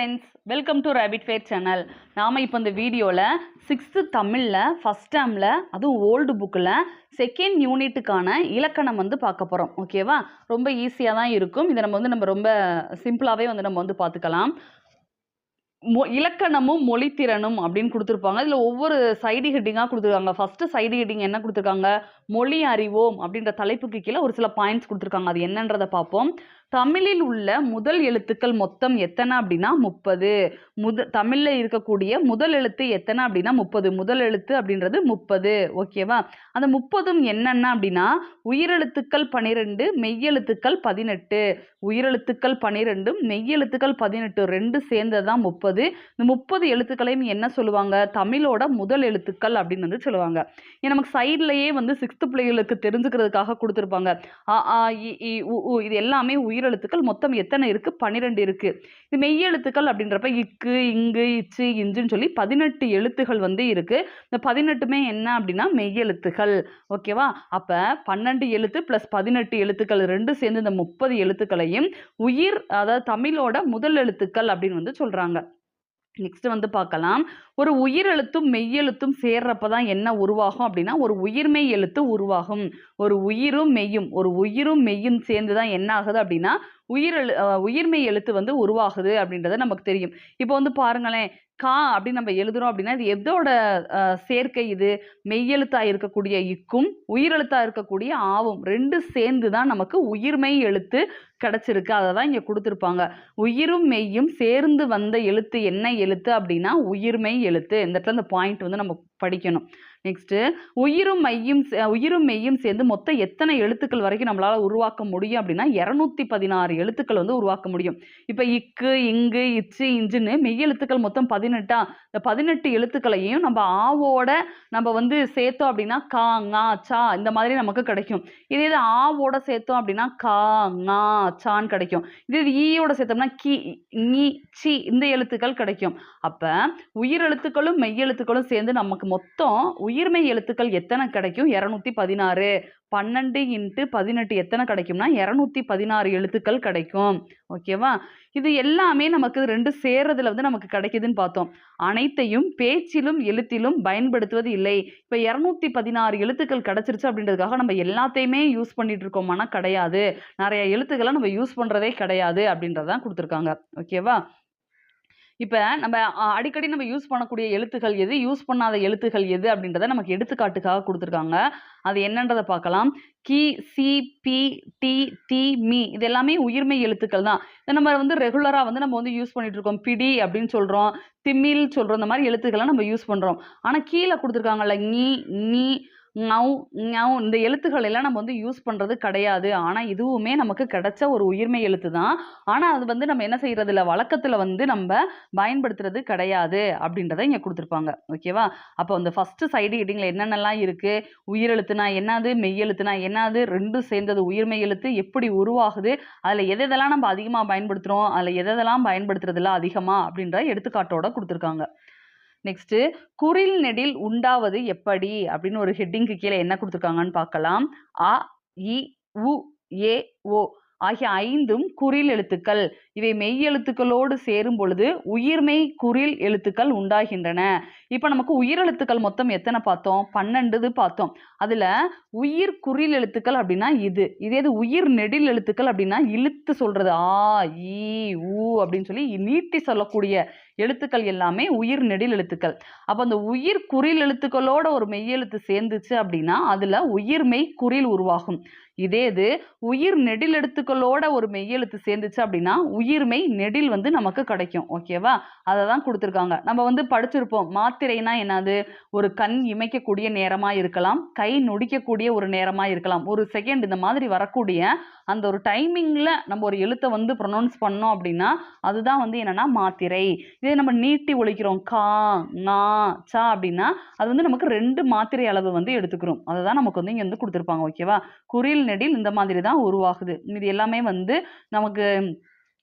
Friends welcome to rapid fair channel நாம் இப்போ இந்த வீடியோவில் சிக்ஸ்த்து தமிழில் ஃபஸ்ட் டேமில் அதுவும் ஓல்டு புக்கில் செகண்ட் யூனிட்டுக்கான இலக்கணம் வந்து பார்க்க போகிறோம் ஓகேவா ரொம்ப ஈஸியாக தான் இருக்கும். இதை நம்ம வந்து நம்ம ரொம்ப சிம்பிளாகவே வந்து நம்ம வந்து பார்த்துக்கலாம். மொ இலக்கணமும் மொழித்திறனும் அப்படின்னு கொடுத்துருப்பாங்க. இதில் ஒவ்வொரு சைடு ஹெட்டிங்காக கொடுத்துருக்காங்க. ஃபஸ்ட்டு சைடு ஹெட்டிங் என்ன கொடுத்துருக்காங்க? மொழி அறிவோம் அப்படின்ற தலைப்புக்கு கீழே ஒரு சில பாயிண்ட்ஸ் கொடுத்துருக்காங்க. அது என்னன்றதை பார்ப்போம். தமிழில் உள்ள முதல் எழுத்துக்கள் மொத்தம் எத்தனை அப்படின்னா முப்பது. முத தமிழில் இருக்கக்கூடிய முதல் எழுத்து எத்தனை அப்படின்னா முப்பது. முதல் எழுத்து அப்படின்றது முப்பது. ஓகேவா அந்த முப்பதும் என்னென்ன அப்படின்னா உயிரெழுத்துக்கள் பனிரெண்டு மெய்யெழுத்துக்கள் பதினெட்டு. உயிரெழுத்துக்கள் பனிரெண்டும் மெய்யெழுத்துக்கள் பதினெட்டு ரெண்டு சேர்ந்தது தான் முப்பது. இந்த முப்பது எழுத்துக்களையும் என்ன சொல்லுவாங்க? தமிழோட முதல் எழுத்துக்கள் அப்படின்னு வந்து சொல்லுவாங்க. ஏன் நமக்கு சைட்லயே வந்து சிக்ஸ்த்து பிள்ளைகளுக்கு தெரிஞ்சுக்கிறதுக்காக கொடுத்துருப்பாங்க. இ இ உ உ இது எல்லாமே உயிர் உயிரெழுத்துக்கள் மொத்தம் எத்தனை இருக்குது பன்னிரெண்டு இருக்குது இது மெய்யெழுத்துக்கள் அப்படின்றப்ப இக்கு இங்கு இச்சு இஞ்சுன்னு சொல்லி பதினெட்டு எழுத்துகள் வந்து இருக்குது இந்த பதினெட்டுமே என்ன அப்படின்னா மெய்யெழுத்துக்கள் ஓகேவா அப்போ பன்னெண்டு எழுத்து ப்ளஸ் பதினெட்டு எழுத்துக்கள் ரெண்டு சேர்ந்து இந்த முப்பது எழுத்துக்களையும் உயிர் அதாவது தமிழோட முதல் எழுத்துக்கள் அப்படின்னு வந்து சொல்கிறாங்க நெக்ஸ்ட் வந்து பார்க்கலாம். ஒரு உயிரெழுத்தும் மெய்யெழுத்தும் சேர்றப்ப தான் என்ன உருவாகும் அப்படின்னா ஒரு உயிர்மெய் எழுத்து உருவாகும். ஒரு உயிரும் மெய்யும் ஒரு உயிரும் மெய்யும் சேர்ந்து தான் என்ன ஆகுது அப்படின்னா உயிர் எழு உயிர்மெய் எழுத்து வந்து உருவாகுது அப்படின்றத நமக்கு தெரியும். இப்போ வந்து பாருங்களேன் கா அப்படின்னு நம்ம எழுதுறோம் அப்படின்னா இது எதோட சேர்க்கை இது? மெய்யெழுத்தா இருக்கக்கூடிய இக்கும் உயிரெழுத்தா இருக்கக்கூடிய ஆவும் ரெண்டு சேர்ந்து தான் நமக்கு உயிர்மெய் எழுத்து கிடைச்சிருக்கு. அதை தான் இங்கே கொடுத்துருப்பாங்க. உயிரும் மெய்யும் சேர்ந்து வந்த எழுத்து என்ன எழுத்து அப்படின்னா உயிர்மெய் எழுத்து. இந்த இடத்துல இந்த பாயிண்ட் வந்து நம்ம படிக்கணும். நெக்ஸ்ட்டு உயிரும் மையும் சே- உயிரும் மெய்யும் சேர்ந்து மொத்தம் எத்தனை எழுத்துக்கள் வரைக்கும் நம்மளால் உருவாக்க முடியும் அப்படின்னா இரநூத்தி பதினாறு எழுத்துக்கள் வந்து உருவாக்க முடியும். இப்போ இக்கு இங்கு இச்சு இஞ்சுன்னு மெய்யெழுத்துக்கள் மொத்தம் பதினெட்டா இந்த பதினெட்டு எழுத்துக்களையும் நம்ம ஆவோட நம்ம வந்து சேர்த்தோம் அப்படின்னா கா ஙா சா இந்த மாதிரி நமக்கு கிடைக்கும். இதே இது ஆவோட சேர்த்தோம் அப்படின்னா கா ஙா சான்னு கிடைக்கும். இதே இது ஈயோட சேர்த்தோம்னா கி ஞி சி இந்த எழுத்துக்கள் கிடைக்கும். அப்போ உயிர் எழுத்துக்களும் மெய்யெழுத்துக்களும் சேர்ந்து நமக்கு மொத்தம் உயிர்மெய் எழுத்துக்கள் எத்தனை கிடைக்கும்? இரநூத்தி பதினாறு. பன்னெண்டு இன்ட்டு பதினெட்டு எத்தனை கிடைக்கும்னா இரநூத்தி பதினாறு எழுத்துக்கள் கிடைக்கும். ஓகேவா இது எல்லாமே நமக்கு ரெண்டு சேர்றதுல வந்து நமக்கு கிடைக்குதுன்னு பார்த்தோம். அனைத்தையும் பேச்சிலும் எழுத்திலும் பயன்படுத்துவது இல்லை. இப்போ இரநூத்தி பதினாறு எழுத்துக்கள் கிடைச்சிருச்சு அப்படின்றதுக்காக நம்ம எல்லாத்தையுமே யூஸ் பண்ணிட்டு இருக்கோமானா கிடையாது நிறைய எழுத்துக்களை நம்ம யூஸ் பண்ணுறதே கிடையாது அப்படின்றதான் கொடுத்துருக்காங்க. ஓகேவா இப்போ நம்ம அடிக்கடி நம்ம யூஸ் பண்ணக்கூடிய எழுத்துக்கள் எது? யூஸ் பண்ணாத எழுத்துக்கள் எது? அப்படின்றத நமக்கு எடுத்துக்காட்டுக்காக கொடுத்துருக்காங்க. அது என்னன்றதை பார்க்கலாம். கி சி பி டி டி மீ. இது எல்லாமே உயிர்மை எழுத்துக்கள் தான். இதை நம்ம வந்து ரெகுலராக வந்து நம்ம வந்து யூஸ் பண்ணிட்டு இருக்கோம் பிடி அப்படின்னு சொல்கிறோம் திமில் சொல்கிறோம் இந்த மாதிரி எழுத்துக்களை நம்ம யூஸ் பண்ணுறோம் ஆனால் கீழே கொடுத்துருக்காங்கல்ல ஞி நீ ஞௌ ஞௌ இந்த எழுத்துக்கள் எல்லாம் நம்ம வந்து யூஸ் பண்ணுறது கிடையாது. ஆனால் இதுவுமே நமக்கு கிடைச்ச ஒரு உயிர்மெய் எழுத்து தான் ஆனால் அது வந்து நம்ம என்ன செய்கிறது இல்லை வழக்கத்தில் வந்து நம்ம பயன்படுத்துறது கிடையாது அப்படின்றத இங்கே கொடுத்துருப்பாங்க. ஓகேவா அப்போ அந்த ஃபஸ்ட்டு சைடு ஹெட்டிங்கில் என்னென்னலாம் இருக்குது உயிரெழுத்துனா என்னது? மெய்யெழுத்துனா என்னது? ரெண்டும் சேர்ந்தது உயிர்மெய் எழுத்து எப்படி உருவாகுது? அதில் எதெல்லாம் நம்ம அதிகமாக பயன்படுத்துகிறோம் அதில் எதெல்லாம் பயன்படுத்துறதில்ல அதிகமாக அப்படின்ற எடுத்துக்காட்டோட கொடுத்துருக்காங்க. நெக்ஸ்ட்டு குரில் நெடில் உண்டாவது எப்படி? அப்படின்னு ஒரு ஹெட்டிங்க்கு கீழே என்ன கொடுத்துருக்காங்கன்னு பார்க்கலாம். அ இ உ ஏ ஓ ஆகிய ஐந்தும் குறில் எழுத்துக்கள். இவை மெய் எழுத்துக்களோடு சேரும் பொழுது உயிர்மெய் குறில் எழுத்துக்கள் உண்டாகின்றன. இப்போ நமக்கு உயிர் எழுத்துக்கள் மொத்தம் எத்தனை பார்த்தோம்? பன்னெண்டுது பார்த்தோம். அதில் உயிர் குரில் எழுத்துக்கள் அப்படின்னா இது. இதே இது உயிர் நெடில் எழுத்துக்கள் அப்படின்னா இழுத்து சொல்றது. ஆ ஈ ஊ அப்படின்னு சொல்லி நீட்டி சொல்லக்கூடிய எழுத்துக்கள் எல்லாமே உயிர் நெடில் எழுத்துக்கள். அப்போ அந்த உயிர் குரில் எழுத்துக்களோட ஒரு மெய்யெழுத்து சேர்ந்துச்சு அப்படின்னா அதில் உயிர்மெய் குறில் உருவாகும். இதே இது உயிர் நெடில் எழுத்துக்களோட ஒரு மெய்யெழுத்து சேர்ந்துச்சு அப்படின்னா உயிர்மை நெடில் வந்து நமக்கு கிடைக்கும் ஓகேவா அதை தான் கொடுத்துருக்காங்க. நம்ம வந்து படிச்சிருப்போம் மாத்திரைனா என்னது? ஒரு கண் இமைக்கக்கூடிய நேரமாக இருக்கலாம் கை நொடிக்கக்கூடிய ஒரு நேரமாக இருக்கலாம். ஒரு செகண்ட் இந்த மாதிரி வரக்கூடிய அந்த ஒரு டைமிங்கில் நம்ம ஒரு எழுத்தை வந்து ப்ரொனவுன்ஸ் பண்ணோம் அப்படின்னா அதுதான் வந்து என்னன்னா மாத்திரை. இதே நம்ம நீட்டி ஒழிக்கிறோம் கா நா சா அப்படின்னா அது வந்து நமக்கு ரெண்டு மாத்திரை அளவு வந்து எடுத்துக்கிறோம். அதை தான் நமக்கு வந்து இங்கே வந்து கொடுத்துருப்பாங்க ஓகேவா குரில் நெடில் இந்த மாதிரி தான் உருவாகுது. இது எல்லாமே வந்து நமக்கு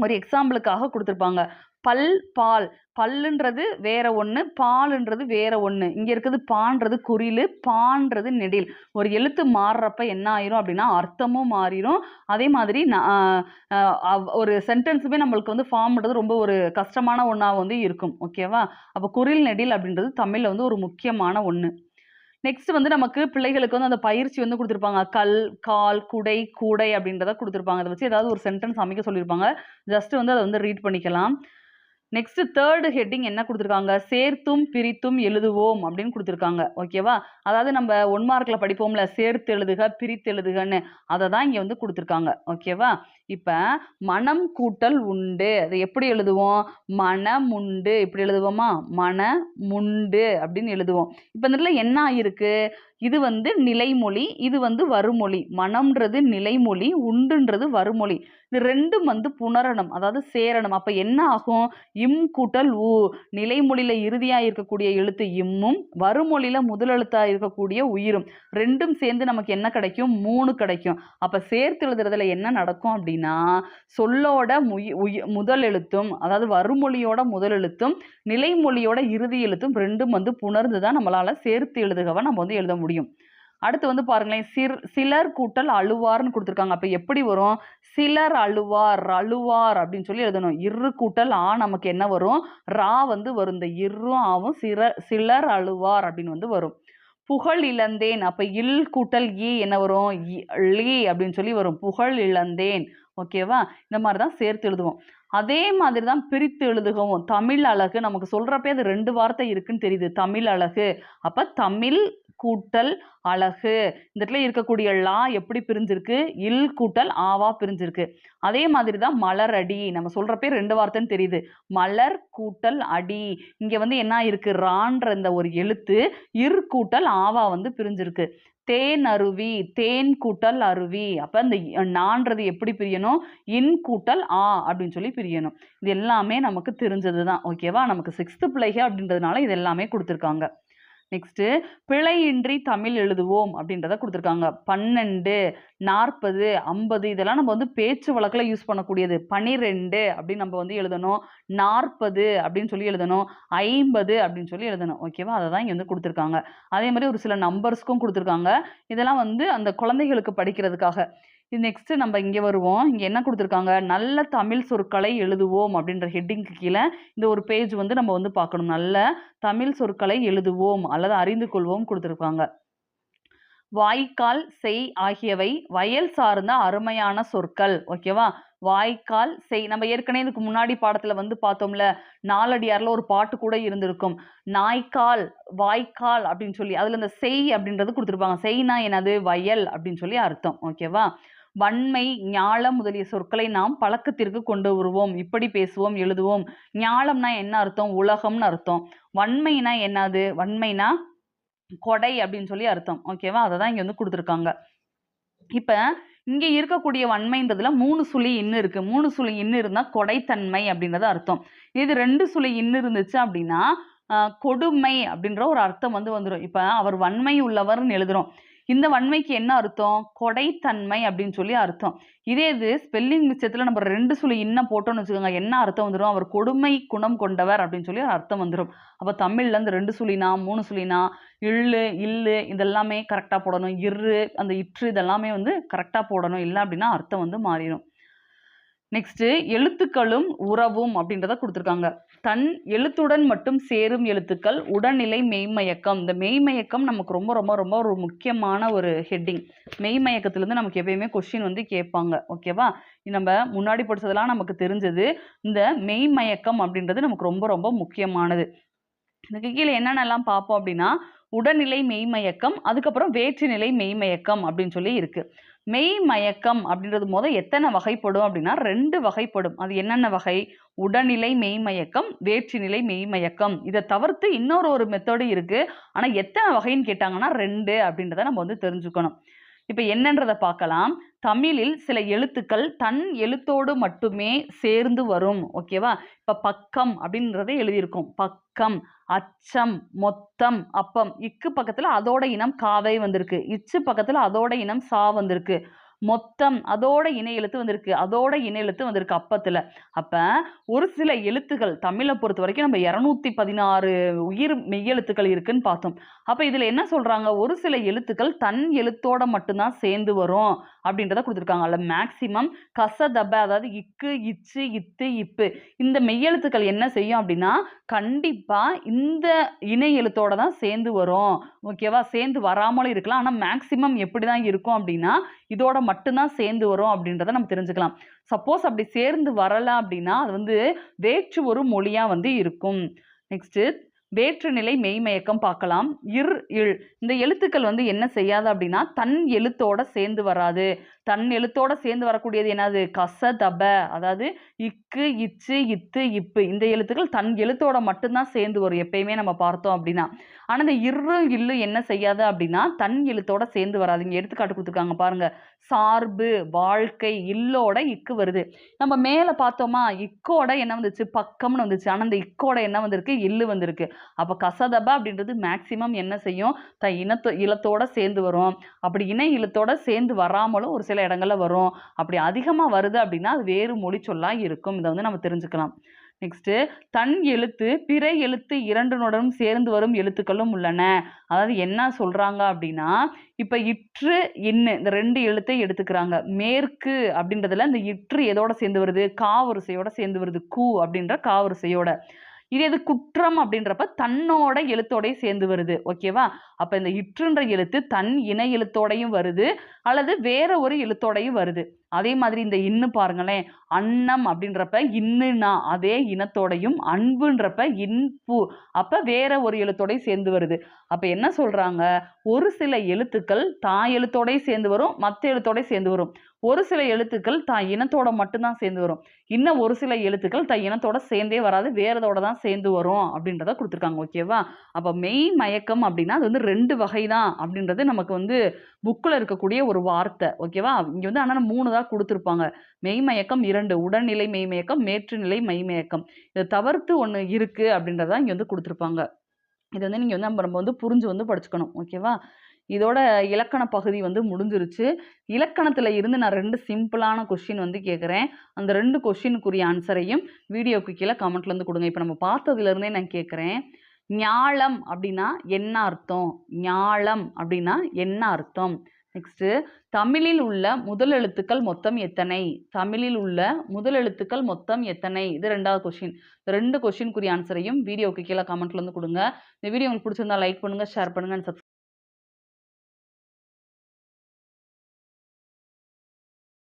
ஒரு எக்ஸாம்பிளுக்காக கொடுத்துருப்பாங்க. பல் பால். பல்லுன்றது வேற ஒன்று பாலுன்றது வேற ஒன்று இங்கே இருக்கிறது பான்றது குறில் பான்றது நெடில். ஒரு எழுத்து மாறுறப்ப என்ன ஆயிரும் அப்படின்னா அர்த்தமும் மாறிடும் அதே மாதிரி அவ்- ஒரு சென்டென்ஸுமே நம்மளுக்கு வந்து ஃபார்ம் பண்ணுறது ரொம்ப ஒரு கஷ்டமான ஒன்றா வந்து இருக்கும். ஓகேவா அப்போ குறில் நெடில் அப்படின்றது தமிழில் வந்து ஒரு முக்கியமான ஒன்று நெக்ஸ்ட் வந்து நமக்கு பிள்ளைகளுக்கு வந்து அந்த பயிற்சி வந்து கொடுத்துருப்பாங்க. கல் கால் குடை கூடை அப்படின்றத கொடுத்துருப்பாங்க. அதை வச்சு ஏதாவது ஒரு சென்டென்ஸ் அமைக்க சொல்லியிருப்பாங்க. ஜஸ்ட் வந்து அதை வந்து ரீட் பண்ணிக்கலாம். நெக்ஸ்ட் தேர்டு ஹெட்டிங் என்ன கொடுத்துருக்காங்க? சேர்த்தும் பிரித்தும் எழுதுவோம் அப்படின்னு கொடுத்துருக்காங்க. ஓகேவா அதாவது நம்ம ஒன் மார்க்கில் படிப்போம்ல. சேர்த்து எழுதுக பிரித்து எழுதுகன்னு அதை தான் இங்கே வந்து கொடுத்துருக்காங்க. ஓகேவா இப்போ மனம் கூட்டல் உண்டு. அது எப்படி எழுதுவோம்? மனமுண்டு. இப்படி எழுதுவோமா? மன முண்டு அப்படின்னு எழுதுவோம். இப்போ இந்த இடத்துல என்ன ஆயிருக்கு? இது வந்து நிலைமொழி இது வந்து வருமொழி. மனம்ன்றது நிலைமொழி உண்டுன்றது வருமொழி. இது ரெண்டும் வந்து புணரணம் அதாவது சேரணம். அப்போ என்ன ஆகும்? இம் கூட்டல் ஊ. நிலைமொழியில் இறுதியாக இருக்கக்கூடிய எழுத்து இம்மும் வருமொழியில் முதல் எழுத்தாக இருக்கக்கூடிய உயிரும். ரெண்டும் சேர்ந்து நமக்கு என்ன கிடைக்கும்? மூணு கிடைக்கும். அப்போ சேர்த்து எழுதுறதுல என்ன நடக்கும் அப்படின்னு சொல்லோட முய் உயி முதல் எழுத்தும் அதாவது வருமொழியோட முதல் எழுத்தும் நிலைமொழியோட இறுதி எழுத்தும் ரெண்டும் வந்து புணர்ந்து தான் நம்மளால் சேர்த்து எழுதுகவை நம்ம வந்து எழுத முடியும். அடுத்து வந்து பாருங்களேன் சிர் சிலர் கூட்டல் அழுவார்னு கொடுத்துருக்காங்க. அப்போ எப்படி வரும்? சிலர் அழுவார் அழுவார் அப்படின்னு சொல்லி எழுதணும். இரு கூட்டல் ஆ நமக்கு என்ன வரும்? ரா வந்து வரும். இந்த இரும் ஆவும் சிற சிலர் அழுவார் அப்படின்னு வந்து வரும். புகழ் இழந்தேன். அப்போ இல் கூட்டல் ஈ என்ன வரும்? லீ அப்படின்னு சொல்லி வரும். புகழ் இழந்தேன். ஓகேவா இந்த மாதிரி தான் சேர்த்து எழுதுவோம். அதே மாதிரி தான் பிரித்து எழுதுகவும். தமிழ் அழகு நமக்கு சொல்கிறப்பே அது ரெண்டு வார்த்தை இருக்குன்னு தெரியுது. தமிழ் அழகு. அப்போ தமிழ் கூட்டல் அழகு. இந்த இடத்துல இருக்கக்கூடிய லா எப்படி பிரிஞ்சிருக்கு? இல் கூட்டல் ஆவா பிரிஞ்சிருக்கு. அதே மாதிரி தான் மலர் அடி. நம்ம சொல்கிறப்பே ரெண்டு வார்த்தைன்னு தெரியுது. மலர் கூட்டல் அடி. இங்கே வந்து என்ன இருக்குது ரான்ற இந்த ஒரு எழுத்து இர் கூட்டல் ஆவா வந்து பிரிஞ்சிருக்கு. தேன் அருவி தேன் கூட்டல் அருவி. அப்போ இந்த நான்றது எப்படி பிரியணும்? இன் கூட்டல் ஆ அப்படின்னு சொல்லி பிரியணும். இது எல்லாமே நமக்கு தெரிஞ்சது தான் ஓகேவா? நமக்கு சிக்ஸ்த்து பிள்ளைக அப்படின்றதுனால இது எல்லாமே கொடுத்துருக்காங்க. நெக்ஸ்ட்டு பிழையின்றி தமிழ் எழுதுவோம் அப்படின்றத கொடுத்துருக்காங்க. பன்னெண்டு நாற்பது ஐம்பது இதெல்லாம் நம்ம வந்து பேச்சு வழக்கில் யூஸ் பண்ணக்கூடியது. பனிரெண்டு அப்படின்னு நம்ம வந்து எழுதணும். நாற்பது அப்படின்னு சொல்லி எழுதணும். ஐம்பது அப்படின்னு சொல்லி எழுதணும். ஓகேவா அதை தான் இங்கே வந்து கொடுத்துருக்காங்க. அதே மாதிரி ஒரு சில நம்பர்ஸ்க்கும் கொடுத்துருக்காங்க. இதெல்லாம் வந்து அந்த குழந்தைகளுக்கு படிக்கிறதுக்காக. இது நெக்ஸ்ட் நம்ம இங்கே வருவோம். இங்கே என்ன கொடுத்துருக்காங்க? நல்ல தமிழ் சொற்களை எழுதுவோம் அப்படின்ற ஹெட்டிங்க்கு கீழே இந்த ஒரு பேஜ் வந்து நம்ம வந்து பார்க்கணும். நல்ல தமிழ் சொற்களை எழுதுவோம் அல்லது அறிந்து கொள்வோம் கொடுத்துருக்காங்க. வாய்க்கால் செய் ஆகியவை வயல் சார்ந்த அருமையான சொற்கள். ஓகேவா வாய்க்கால் செய். நம்ம ஏற்கனவே இதுக்கு முன்னாடி பாடத்துல வந்து பார்த்தோம்ல நாலடியாரில் ஒரு பாட்டு கூட இருந்திருக்கும். நாய்க்கால் வாய்க்கால் அப்படின்னு சொல்லி அதுல இந்த செய் அப்படின்றது கொடுத்துருப்பாங்க. செய்னா என்னது? வயல் அப்படின்னு சொல்லி அர்த்தம். ஓகேவா வன்மை ஞாலம் முதலிய சொற்களை நாம் பழக்கத்திற்கு கொண்டு வருவோம். இப்படி பேசுவோம் எழுதுவோம். ஞாலம்னா என்ன அர்த்தம்? உலகம்னு அர்த்தம். வன்மைனா என்னது? வன்மைனா கொடை அப்படின்னு சொல்லி அர்த்தம். ஓகேவா அதை தான் இங்கே வந்து கொடுத்துருக்காங்க. இப்போ இங்கே இருக்கக்கூடிய வன்மைன்றதுல மூணு சுழி இன்னு இருக்கு. மூணு சுழி இன்னு இருந்தால் கொடைத்தன்மை அப்படின்றது அர்த்தம். இது ரெண்டு சுழி இன்னு இருந்துச்சு அப்படின்னா கொடுமை அப்படின்ற ஒரு அர்த்தம் வந்து வந்துடும் இப்போ அவர் வன்மை உள்ளவர்னு எழுதுறோம். இந்த வன்மைக்கு என்ன அர்த்தம்? கொடைத்தன்மை அப்படின்னு சொல்லி அர்த்தம். இதே இது ஸ்பெல்லிங் மிச்சத்தில் நம்ம ரெண்டு சொல்லி இன்னும் போட்டோம்னு வச்சுக்கோங்க என்ன அர்த்தம் வந்துடும் அவர் கொடுமை குணம் கொண்டவர் அப்படின்னு சொல்லி அர்த்தம் வந்துடும் அப்போ தமிழ்ல இந்த ரெண்டு சுழினா மூணு சுழினா இள்ளு இல்லு இதெல்லாமே கரெக்டாக போடணும். இரு அந்த இற்று இதெல்லாமே வந்து கரெக்டாக போடணும். இல்லை அப்படின்னா அர்த்தம் வந்து மாறிடும் நெக்ஸ்ட்டு எழுத்துக்களும் உறவும் அப்படின்றத கொடுத்துருக்காங்க. தன் எழுத்துடன் மட்டும் சேரும் எழுத்துக்கள் உடல்நிலை மெய்மயக்கம். இந்த மெய்மயக்கம் நமக்கு ரொம்ப ரொம்ப ரொம்ப ஒரு முக்கியமான ஒரு ஹெட்டிங் மெய்மயக்கத்துலேருந்து நமக்கு எப்பயுமே கொஷின் வந்து கேட்பாங்க. ஓகேவா நம்ம முன்னாடி படிச்சதெல்லாம் நமக்கு தெரிஞ்சது. இந்த மெய்மயக்கம் அப்படின்றது நமக்கு ரொம்ப ரொம்ப முக்கியமானது. இதுக்கு கீழே என்னென்னலாம் பார்ப்போம் அப்படின்னா உடல்நிலை மெய்மயக்கம் அதுக்கப்புறம் வேற்றுநிலை மெய்மயக்கம் அப்படின்னு சொல்லி இருக்கு. மெய்மயக்கம் அப்படின்றது போது எத்தனை வகைப்படும் அப்படின்னா ரெண்டு வகைப்படும். அது என்னென்ன வகை? உடல்நிலை மெய்மயக்கம் வேற்றுநிலை மெய்மயக்கம். இதை தவிர்த்து இன்னொரு ஒரு மெத்தடு இருக்கு. ஆனால் எத்தனை வகைன்னு கேட்டாங்கன்னா ரெண்டு அப்படின்றத நம்ம வந்து தெரிஞ்சுக்கணும். இப்போ என்னன்றதை பார்க்கலாம். தமிழில் சில எழுத்துக்கள் தன் எழுத்தோடு மட்டுமே சேர்ந்து வரும். ஓகேவா? இப்போ பக்கம் அப்படின்றத எழுதியிருக்கும். பக்கம் அச்சம் மொத்தம் அப்பம். இக்கு பக்கத்தில் அதோட இனம் காவை வந்திருக்கு. இச்சு பக்கத்தில் அதோட இனம் சா வந்திருக்கு. மொத்தம் அதோட இணை எழுத்து வந்திருக்கு. அதோட இணை எழுத்து வந்திருக்கு அப்பத்துல. அப்ப ஒரு சில எழுத்துக்கள் தமிழை பொறுத்த வரைக்கும் நம்ம இரநூத்தி பதினாறு உயிர் மெய்யெழுத்துக்கள் இருக்குன்னு பார்த்தோம். அப்ப இதுல என்ன சொல்றாங்க? ஒரு சில எழுத்துக்கள் தன் எழுத்தோட மட்டும்தான் சேர்ந்து வரும் அப்படின்றத கொடுத்துருக்காங்க. அதில் மேக்சிமம் கசதப அதாவது இக்கு இச்சு இத்து இப்பு. இந்த மெய்யெழுத்துக்கள் என்ன செய்யும் அப்படின்னா கண்டிப்பா இந்த இணை எழுத்தோட தான் சேர்ந்து வரும். ஓகேவா? சேர்ந்து வராமலும் இருக்கலாம். ஆனா மேக்சிமம் எப்படி தான் இருக்கும் அப்படின்னா இதோட மட்டும்தான் சேர்ந்து வரும் அப்படின்றத நம்ம தெரிஞ்சுக்கலாம். சப்போஸ் அப்படி சேர்ந்து வரலை அப்படின்னா அது வந்து வேற்று ஒரு மொழியாக வந்து இருக்கும். நெக்ஸ்ட்டு வேற்றுநிலை மெய்மயக்கம் பார்க்கலாம். இர் இழ் இந்த எழுத்துக்கள் வந்து என்ன செய்யாது அப்படின்னா தன் எழுத்தோட சேர்ந்து வராது. தன் எழுத்தோட சேர்ந்து வரக்கூடியது என்னது? கச தப. அதாவது இக்கு இச்சு இத்து இப்பு. இந்த எழுத்துக்கள் தன் எழுத்தோட மட்டும்தான் சேர்ந்து வரும் எப்பயுமே நம்ம பார்த்தோம் அப்படின்னா. ஆனால் இந்த இரு இல்லு என்ன செய்யாது அப்படின்னா தன் எழுத்தோட சேர்ந்து வராதுங்க எடுத்துக்காட்டு கொடுத்துருக்காங்க பாருங்க. சார்பு வாழ்க்கை இல்லோட இக்கு வருது. நம்ம மேலே பார்த்தோமா இக்கோட என்ன வந்துச்சு? பக்கம்னு வந்துச்சு. ஆனால் இந்த இக்கோட என்ன வந்திருக்கு? இல்லு வந்திருக்கு. அப்போ கசதப அப்படின்றது மேக்சிமம் என்ன செய்யும்? த இனத்தோ இலத்தோட சேர்ந்து வரும். அப்படி இன இலத்தோட சேர்ந்து வராமலும் ஒரு சில இடங்களில் வரும். அப்படி அதிகமாக வருது அப்படின்னா அது வேறு மொழி சொல்லாக இருக்கும். இதை வந்து நம்ம தெரிஞ்சுக்கலாம். நெக்ஸ்ட்டு தன் எழுத்து பிற எழுத்து இரண்டுனுடன் சேர்ந்து வரும் எழுத்துக்களும் உள்ளன. அதாவது என்ன சொல்கிறாங்க அப்படின்னா இப்போ இற்று இன்னு இந்த ரெண்டு எழுத்தை எடுத்துக்கிறாங்க. மேற்கு அப்படின்றதுல இந்த இற்று எதோட சேர்ந்து வருது? காவரிசையோட சேர்ந்து வருது. கூ அப்படின்ற காவரிசையோட. இது எது குற்றம் அப்படின்றப்ப தன்னோட எழுத்தோடய சேர்ந்து வருது ஓகேவா அப்ப இந்த இற்றுன்ற எழுத்து தன் இணை எழுத்தோடையும் வருது அல்லது வேற ஒரு எழுத்தோடையும் வருது. அதே மாதிரி இந்த இன்னு பாருங்களேன் அன்னம் அப்படின்றப்ப இன்னுனா அதே இனத்தோடையும் அன்புன்றப்ப இன்பு அப்ப வேற ஒரு எழுத்தோடய சேர்ந்து வருது. அப்ப என்ன சொல்றாங்க? ஒரு சில எழுத்துக்கள் தாய் எழுத்தோடய சேர்ந்து வரும் மற்ற எழுத்தோடய சேர்ந்து வரும். ஒரு சில எழுத்துக்கள் தான் இனத்தோட மட்டும்தான் சேர்ந்து வரும். இன்னும் ஒரு சில எழுத்துக்கள் தான் இனத்தோட சேர்ந்தே வராது வேறதோட தான் சேர்ந்து வரும் அப்படின்றத கொடுத்துருக்காங்க ஓகேவா அப்போ மெய் மயக்கம் அப்படின்னா அது வந்து ரெண்டு வகை தான் அப்படின்றது நமக்கு வந்து புக்கில் இருக்கக்கூடிய ஒரு வார்த்தை ஓகேவா இங்கே வந்து ஆனால் மூணு தான் கொடுத்துருப்பாங்க. மெய்மயக்கம் இரண்டு உடல்நிலை மெய்மயக்கம் மேற்றுநிலை மெய்மயக்கம் இதை தவிர்த்து ஒன்று இருக்குது அப்படின்றதான் இங்கே வந்து கொடுத்துருப்பாங்க. இது வந்து நீங்கள் வந்து நம்ம நம்ம வந்து புரிஞ்சு வந்து படிச்சுக்கணும் ஓகேவா இதோட இலக்கண பகுதி வந்து முடிஞ்சிருச்சு. இலக்கணத்தில் இருந்து நான் ரெண்டு சிம்பிளான கொஷின் வந்து கேட்குறேன் அந்த ரெண்டு கொஷினுக்குரிய ஆன்சரையும் வீடியோக்கு கீழே கமெண்ட்ல இருந்து கொடுங்க. இப்போ நம்ம பார்த்ததுலேருந்தே நான் கேட்குறேன் ஞாழம் அப்படின்னா என்ன அர்த்தம்? ஞாழம் அப்படின்னா என்ன அர்த்தம்? நெக்ஸ்ட்டு தமிழில் உள்ள முதல் எழுத்துக்கள் மொத்தம் எத்தனை? தமிழில் உள்ள முதல் எழுத்துக்கள் மொத்தம் எத்தனை? இது ரெண்டாவது கொஷின் ரெண்டு கொஷினுக்குரிய ஆன்சரையும் வீடியோக்கு கீழே கமெண்ட்ல கொடுங்க. இந்த வீடியோ உங்களுக்கு பிடிச்சிருந்தா லைக் பண்ணுங்கள் ஷேர் பண்ணுங்கள் அண்ட் subscribe